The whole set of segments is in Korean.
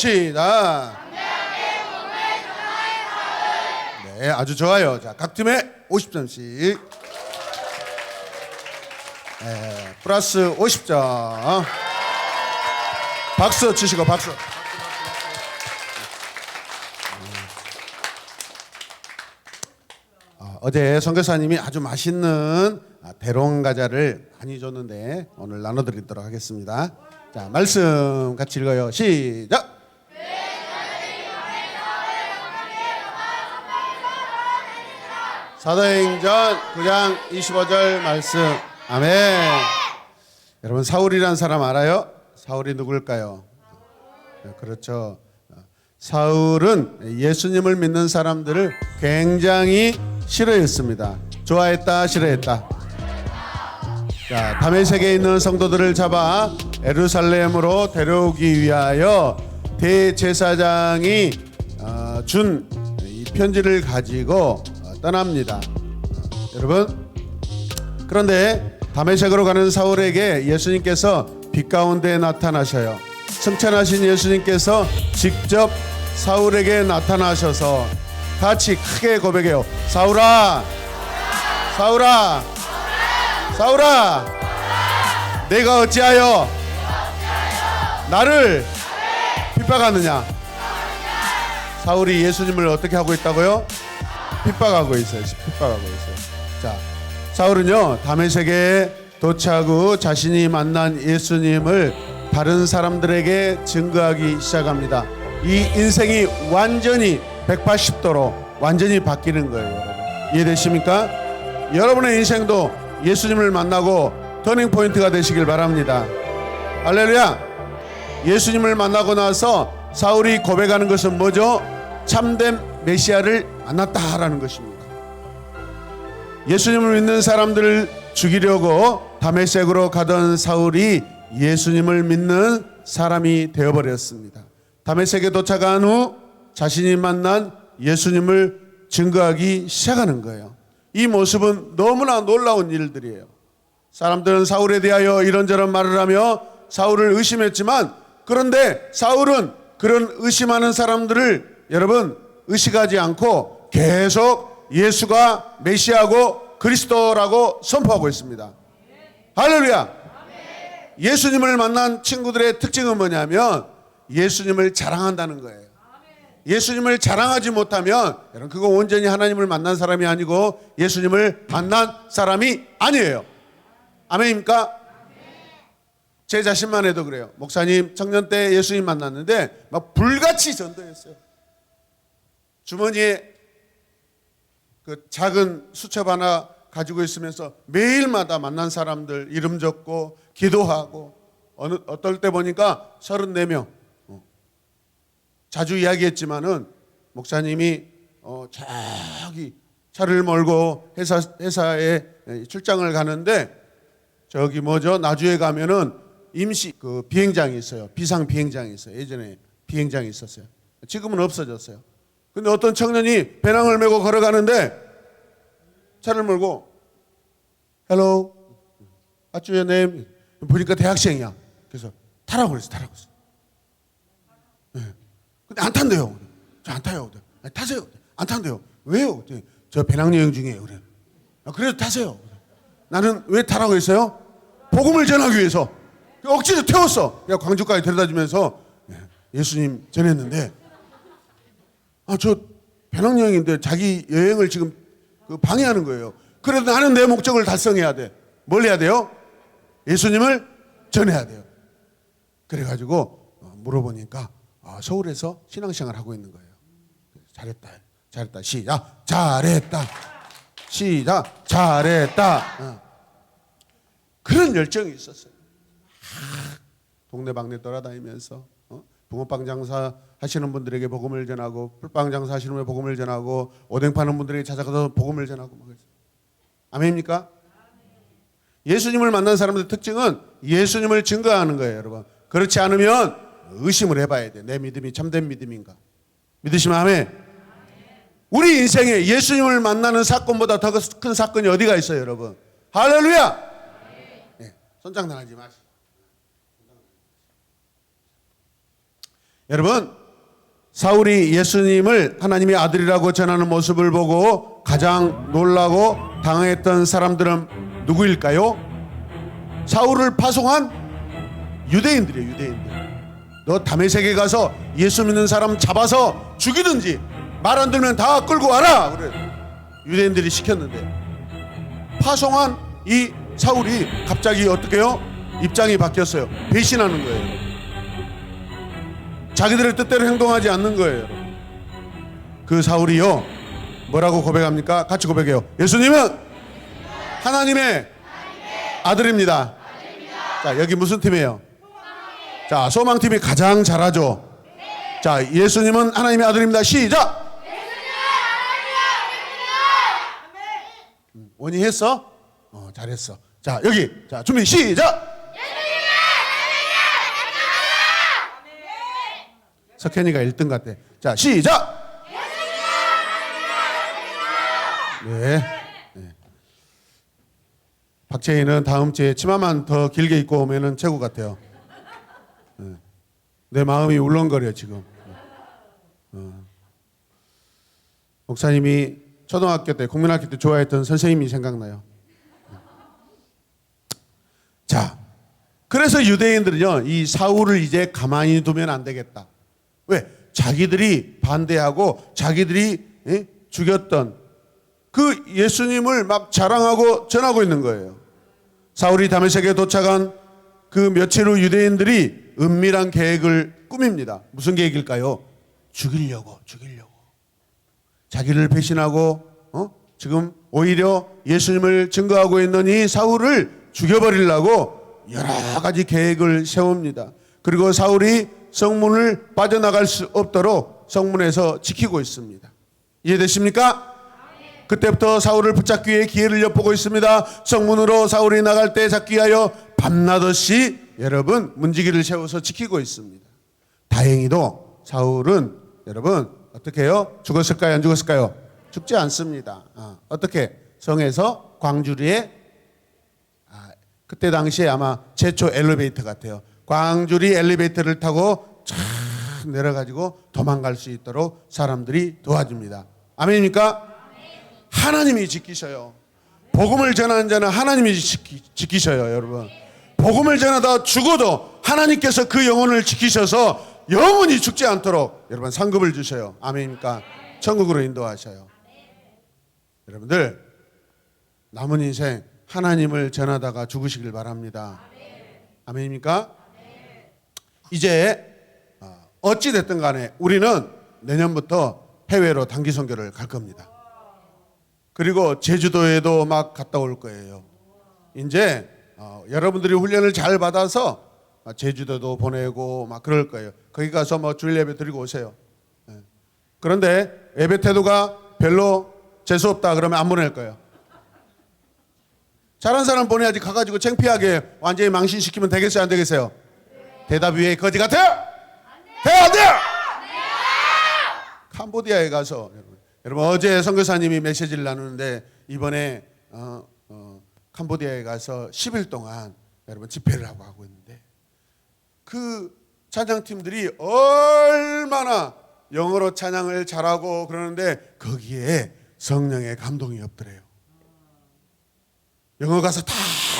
시작. 네, 아주 좋아요. 자, 각 팀에 50점씩. 네, 플러스 50점. 박수 치시고 박수. 아, 어제 선교사님이 아주 맛있는 아, 대롱 과자를 많이 줬는데 오늘 나눠드리도록 하겠습니다. 자, 말씀 같이 읽어요. 시작. 사도행전 9장 25절 말씀. 아멘. 여러분 사울이란 사람 알아요? 사울이 누굴까요? 네, 그렇죠. 사울은 예수님을 믿는 사람들을 굉장히 싫어했습니다. 좋아했다, 싫어했다. 자, 다메섹에 있는 성도들을 잡아 에루살렘으로 데려오기 위하여 대제사장이 어, 준이 편지를 가지고 어, 떠납니다. 어, 여러분, 그런데 다메섹으로 가는 사울에게 예수님께서 빛 가운데 나타나셔요. 승천하신 예수님께서 직접 사울에게 나타나셔서 같이 크게 고백해요. 사울아, 사울아, 사울아, 내가 어찌하여 나를 핍박하느냐? 사울이 예수님을 어떻게 하고 있다고요? 핍박하고 있어요. 핍박하고 있어요. 자, 사울은요 다메섹에 도착 후 자신이 만난 예수님을 다른 사람들에게 증거하기 시작합니다. 이 인생이 완전히 180도로 완전히 바뀌는 거예요, 여러분. 이해되십니까? 여러분의 인생도 예수님을 만나고 터닝 포인트가 되시길 바랍니다. 할렐루야! 예수님을 만나고 나서 사울이 고백하는 것은 뭐죠? 참된 메시아를 만났다라는 것입니다. 예수님을 믿는 사람들을 죽이려고 다메섹으로 가던 사울이 예수님을 믿는 사람이 되어버렸습니다. 다메섹에 도착한 후 자신이 만난 예수님을 증거하기 시작하는 거예요. 이 모습은 너무나 놀라운 일들이에요. 사람들은 사울에 대하여 이런저런 말을 하며 사울을 의심했지만 그런데 사울은 그런 의심하는 사람들을 여러분 의식하지 않고 계속 예수가 메시아고 그리스도라고 선포하고 있습니다. 할렐루야. 예수님을 만난 친구들의 특징은 뭐냐면 예수님을 자랑한다는 거예요. 예수님을 자랑하지 못하면 여러분 그거 온전히 하나님을 만난 사람이 아니고 예수님을 만난 사람이 아니에요. 아멘입니까? 제 자신만 해도 그래요. 목사님 청년 때 예수님 만났는데 막 불같이 전도했어요. 주머니에 그 작은 수첩 하나 가지고 있으면서 매일마다 만난 사람들 이름 적고 기도하고 어느 어떨 때 보니까 34명. 어. 자주 이야기했지만은 목사님이 어 저기 차를 몰고 회사 회사에 출장을 가는데 저기 뭐죠? 나주에 가면은 임시 그 비행장이 있어요. 비상 비행장이 있어요. 예전에 비행장이 있었어요. 지금은 없어졌어요 근데 어떤 청년이 배낭을 메고 걸어가는데 차를 몰고 헬로 what's your name? 보니까 대학생이야. 그래서 타라고 그랬어 타라고 그랬어. 네. 근데 안 탄대요. 저 안 타요. 아니, 타세요. 안 탄대요. 왜요? 저 배낭여행 중이에요. 그래. 아, 그래도 타세요. 나는 왜 타라고 했어요? 복음을 전하기 위해서. 억지로 태웠어. 광주까지 데려다 주면서 예, 예수님 전했는데 아 저 배낭여행인데 자기 여행을 지금 그 방해하는 거예요. 그래도 나는 내 목적을 달성해야 돼. 뭘 해야 돼요? 예수님을 전해야 돼요. 그래가지고 어, 물어보니까 아, 서울에서 신앙생활 하고 있는 거예요. 잘했다, 잘했다, 시작, 잘했다, 시작, 잘했다. 어. 그런 열정이 있었어요. 아, 동네방네 돌아다니면서 어? 붕어빵 장사 하시는 분들에게 복음을 전하고 풀빵 장사 하시는 분에 복음을 전하고 오뎅 파는 분들에게 찾아가서 복음을 전하고 막 그랬어요. 아멘입니까? 예수님을 만난 사람들의 특징은 예수님을 증거하는 거예요, 여러분. 그렇지 않으면 의심을 해봐야 돼. 내 믿음이 참된 믿음인가? 믿으시면 아멘. 우리 인생에 예수님을 만나는 사건보다 더 큰 사건이 어디가 있어요, 여러분? 할렐루야! 네, 손장난하지 마시고. 여러분, 사울이 예수님을 하나님의 아들이라고 전하는 모습을 보고 가장 놀라고 당황했던 사람들은 누구일까요? 사울을 파송한 유대인들이에요, 유대인들. 너 다메섹에 가서 예수 믿는 사람 잡아서 죽이든지 말 안 들으면 다 끌고 와라. 그래. 유대인들이 시켰는데 파송한 이 사울이 갑자기 어떻게요? 입장이 바뀌었어요. 배신하는 거예요. 자기들의 뜻대로 행동하지 않는 거예요. 그 사울이요. 뭐라고 고백합니까? 같이 고백해요. 예수님은 하나님의 아들입니다. 자, 여기 무슨 팀이에요? 자, 소망팀이 가장 잘하죠. 자, 예수님은 하나님의 아들입니다. 시작! 음, 원희 했어? 어, 잘했어. 자, 여기. 자, 준비 시작! 석현이가 1등 같대. 자, 시작! 네. 네. 박채희는 다음 주에 치마만 더 길게 입고 오면은 최고 같아요. 네. 내 마음이 울렁거려 지금. 어. 목사님이 초등학교 때 국민학교 때 좋아했던 선생님이 생각나요. 자, 그래서 유대인들은요 이 사울을 이제 가만히 두면 안 되겠다. 왜? 자기들이 반대하고 자기들이 예? 죽였던 그 예수님을 막 자랑하고 전하고 있는 거예요. 사울이 다메섹에 도착한 그 며칠 후 유대인들이 은밀한 계획을 꾸밉니다. 무슨 계획일까요? 죽이려고, 죽이려고. 자기를 배신하고, 어? 지금 오히려 예수님을 증거하고 있는 이 사울을 죽여버리려고 여러 가지 계획을 세웁니다. 그리고 사울이 성문을 빠져나갈 수 없도록 성문에서 지키고 있습니다. 이해되십니까? 그때부터 사울을 붙잡기 위해 기회를 엿보고 있습니다. 성문으로 사울이 나갈 때 잡기 위하여 밤낮없이 여러분 문지기를 세워서 지키고 있습니다. 다행히도 사울은 여러분 어떻게 해요? 죽었을까요? 안 죽었을까요? 죽지 않습니다. 아, 어떻게? 성에서 광주리에 아, 그때 당시에 아마 최초 엘리베이터 같아요. 광주리 엘리베이터를 타고 쫙 내려가지고 도망갈 수 있도록 사람들이 도와줍니다. 아멘입니까? 하나님이 지키셔요. 복음을 전하는 자는 하나님이 지키, 지키셔요, 여러분. 복음을 전하다 죽어도 하나님께서 그 영혼을 지키셔서 영원히 죽지 않도록 여러분 상급을 주셔요. 아멘입니까? 천국으로 인도하셔요. 여러분들 남은 인생 하나님을 전하다가 죽으시길 바랍니다. 아멘입니까? 이제 어, 어찌 됐든 간에 우리는 내년부터 해외로 단기 선교를 갈 겁니다. 그리고 제주도에도 막 갔다 올 거예요. 이제 어, 여러분들이 훈련을 잘 받아서 제주도도 보내고 막 그럴 거예요. 거기 가서 뭐 주일 예배 드리고 오세요. 예. 그런데 예배 태도가 별로 재수 없다 그러면 안 보낼 거예요. 잘한 사람 보내야지 가가지고 창피하게 완전히 망신시키면 되겠어요 안 되겠어요? 대답 위에 거지 같아요? 돼 안 돼요? 캄보디아에 가서 여러분, 여러분 어제 선교사님이 메시지를 나누는데 이번에 어, 어, 캄보디아에 가서 10일 동안 여러분 집회를 하고 하고 있는데 그 찬양팀들이 얼마나 영어로 찬양을 잘하고 그러는데 거기에 성령의 감동이 없더래요. 영어 가서 다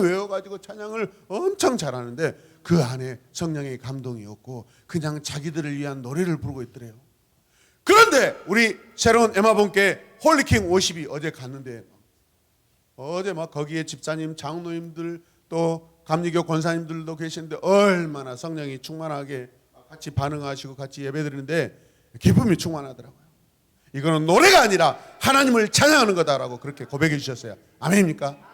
외워가지고 찬양을 엄청 잘하는데 그 안에 성령의 감동이 없고 그냥 자기들을 위한 노래를 부르고 있더래요. 그런데 우리 새로운 에마본께 홀리킹 50이 어제 갔는데 어제 막 거기에 집사님, 장로님들 또 감리교 권사님들도 계시는데 얼마나 성령이 충만하게 같이 반응하시고 같이 예배드리는데 기쁨이 충만하더라고요. 이거는 노래가 아니라 하나님을 찬양하는 거다라고 그렇게 고백해 주셨어요. 아멘입니까?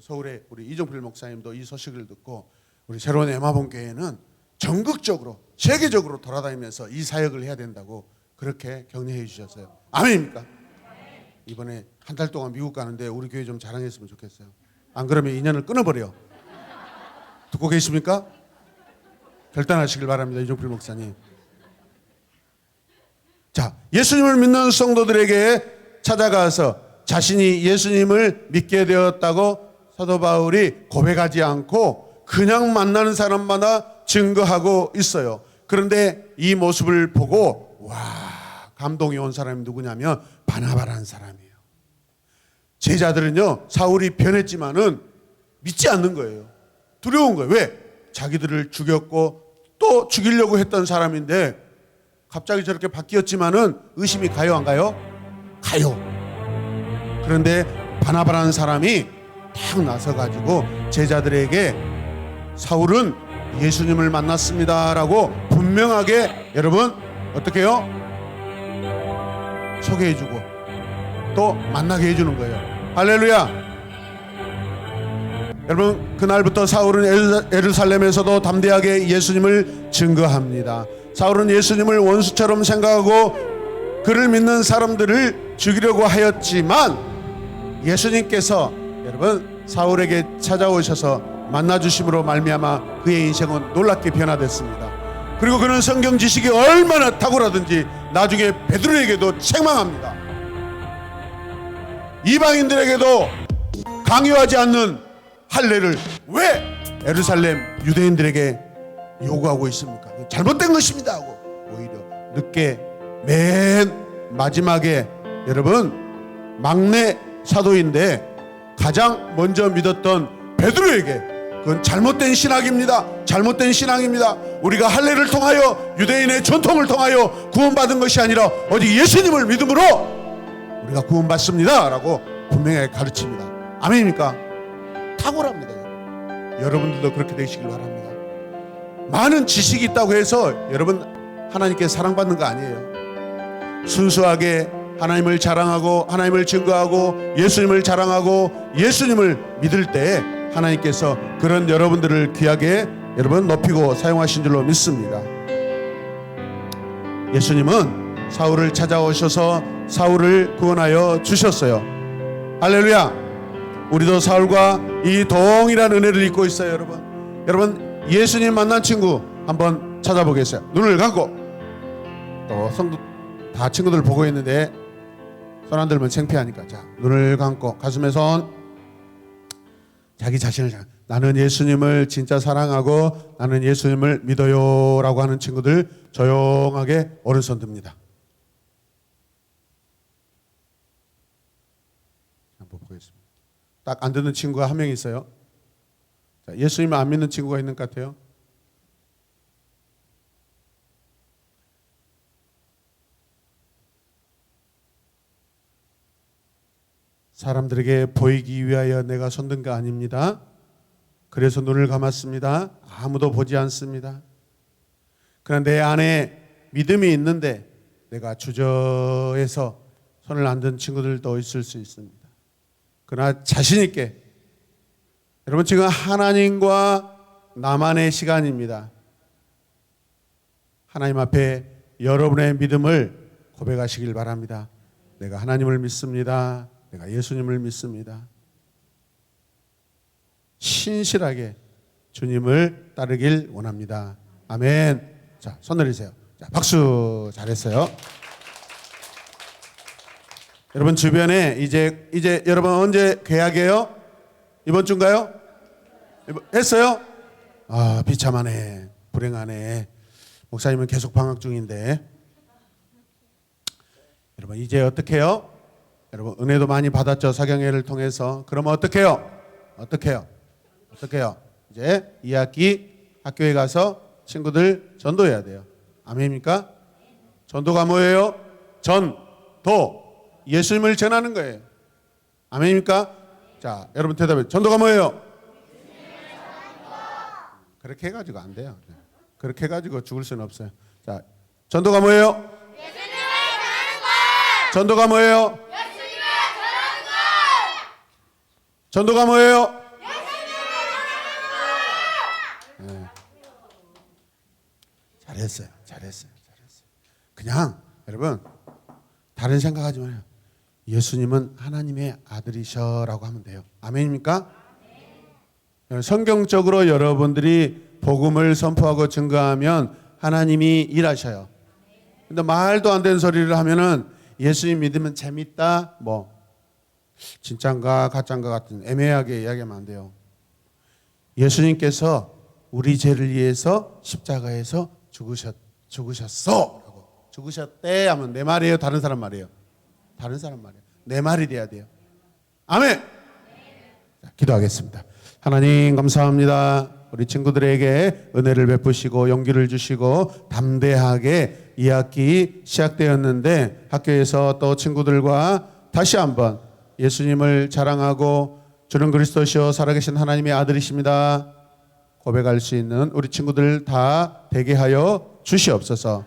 서울의 우리 이종필 목사님도 이 소식을 듣고 우리 새로운 에마본 교회는 전국적으로 세계적으로 돌아다니면서 이 사역을 해야 된다고 그렇게 격려해 주셨어요. 아멘입니까? 이번에 한 달 동안 미국 가는데 우리 교회 좀 자랑했으면 좋겠어요. 안 그러면 인연을 끊어버려. 듣고 계십니까? 결단하시길 바랍니다. 이종필 목사님. 자, 예수님을 믿는 성도들에게 찾아가서 자신이 예수님을 믿게 되었다고 사도 바울이 고백하지 않고 그냥 만나는 사람마다 증거하고 있어요. 그런데 이 모습을 보고 와 감동이 온 사람이 누구냐면 바나바라는 사람이에요. 제자들은요 사울이 변했지만은 믿지 않는 거예요. 두려운 거예요. 왜? 자기들을 죽였고 또 죽이려고 했던 사람인데 갑자기 저렇게 바뀌었지만은 의심이 가요 안 가요? 가요. 그런데 바나바라는 사람이 딱 나서 가지고 제자들에게 사울은 예수님을 만났습니다라고 분명하게 여러분 어떻게 해요? 소개해 주고 또 만나게 해 주는 거예요. 할렐루야. 여러분 그날부터 사울은 에루살렘에서도 담대하게 예수님을 증거합니다. 사울은 예수님을 원수처럼 생각하고 그를 믿는 사람들을 죽이려고 하였지만 예수님께서 여러분 사울에게 찾아오셔서 만나 주심으로 말미암아 그의 인생은 놀랍게 변화됐습니다. 그리고 그는 성경 지식이 얼마나 탁월하든지 나중에 베드로에게도 책망합니다. 이방인들에게도 강요하지 않는 할례를 왜 에루살렘 유대인들에게 요구하고 있습니까? 잘못된 것입니다 하고 오히려 늦게 맨 마지막에 여러분 막내 사도인데 가장 먼저 믿었던 베드로에게 그건 잘못된 신학입니다. 잘못된 신앙입니다. 우리가 할례를 통하여 유대인의 전통을 통하여 구원받은 것이 아니라 오직 예수님을 믿음으로 우리가 구원받습니다라고 분명하게 가르칩니다. 아멘입니까? 탁월합니다. 여러분들도 그렇게 되시길 바랍니다. 많은 지식이 있다고 해서 여러분 하나님께 사랑받는 거 아니에요. 순수하게 하나님을 자랑하고 하나님을 증거하고 예수님을 자랑하고 예수님을 믿을 때 하나님께서 그런 여러분들을 귀하게 여러분 높이고 사용하신 줄로 믿습니다. 예수님은 사울을 찾아오셔서 사울을 구원하여 주셨어요. 할렐루야. 우리도 사울과 이 동일한 은혜를 입고 있어요, 여러분. 여러분 예수님 만난 친구 한번 찾아보겠어요. 눈을 감고 또 성도 다 친구들 보고 있는데 손안 들면 창피하니까 자 눈을 감고 가슴에 손 자기 자신을 자- 나는 예수님을 진짜 사랑하고 나는 예수님을 믿어요 라고 하는 친구들 조용하게 오른손 듭니다. 한번 보겠습니다. 딱 안 듣는 친구가 한 명 있어요. 자, 예수님을 안 믿는 친구가 있는 것 같아요. 사람들에게 보이기 위하여 내가 손든 거 아닙니다. 그래서 눈을 감았습니다. 아무도 보지 않습니다. 그러나 내 안에 믿음이 있는데 내가 주저해서 손을 안 든 친구들도 있을 수 있습니다. 그러나 자신 있게 여러분 지금 하나님과 나만의 시간입니다. 하나님 앞에 여러분의 믿음을 고백하시길 바랍니다. 내가 하나님을 믿습니다. 내가 예수님을 믿습니다. 신실하게 주님을 따르길 원합니다. 아멘. 자, 손 내리세요. 자, 박수 잘했어요. 여러분 주변에 이제 이제 여러분 언제 계약해요? 이번 주인가요? 이번- 했어요? 아 비참하네 불행하네 목사님은 계속 방학 중인데 여러분 이제 어떻게 해요? 여러분 은혜도 많이 받았죠 사경회를 통해서 그러면 어떻게 해요? 어떻게 해요? 어떻게 해요? 이제 2학기 학교에 가서 친구들 전도해야 돼요 아멘입니까? 전도가 뭐예요? 전도 예수님을 전하는 거예요 아멘입니까? 자 여러분 대답해 전도가 뭐예요? 그렇게 해가지고 안 돼요 그렇게 해가지고 죽을 수는 없어요 자 전도가 뭐예요? 전도가 뭐예요? 전도가 뭐예요? 네. 잘했어요. 잘했어요. 잘했어요. 그냥 여러분 다른 생각하지 마요. 예수님은 하나님의 아들이셔라고 하면 돼요. 아멘입니까? 성경적으로 여러분들이 복음을 선포하고 증거하면 하나님이 일하셔요. 근데 말도 안 되는 소리를 하면은 예수님 믿으면 재밌다 뭐 진짠가 가짠가 같은 애매하게 이야기하면 안 돼요. 예수님께서 우리 죄를 위해서 십자가에서 죽으셨 죽으셨어 라고. 죽으셨대! 하면 내 말이에요? 다른 사람 말이에요? 다른 사람 말이에요. 내 말이 돼야 돼요. 아멘! 자, 기도하겠습니다. 하나님 감사합니다. 우리 친구들에게 은혜를 베푸시고 용기를 주시고 담대하게 2학기 시작되었는데 학교에서 또 친구들과 다시 한번 예수님을 자랑하고 주는 그리스도시요 살아계신 하나님의 아들이십니다. 고백할 수 있는 우리 친구들 다 되게 하여 주시옵소서.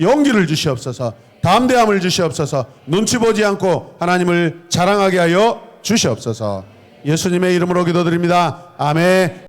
용기를 주시옵소서. 담대함을 주시옵소서. 눈치 보지 않고 하나님을 자랑하게 하여 주시옵소서. 예수님의 이름으로 기도드립니다. 아멘.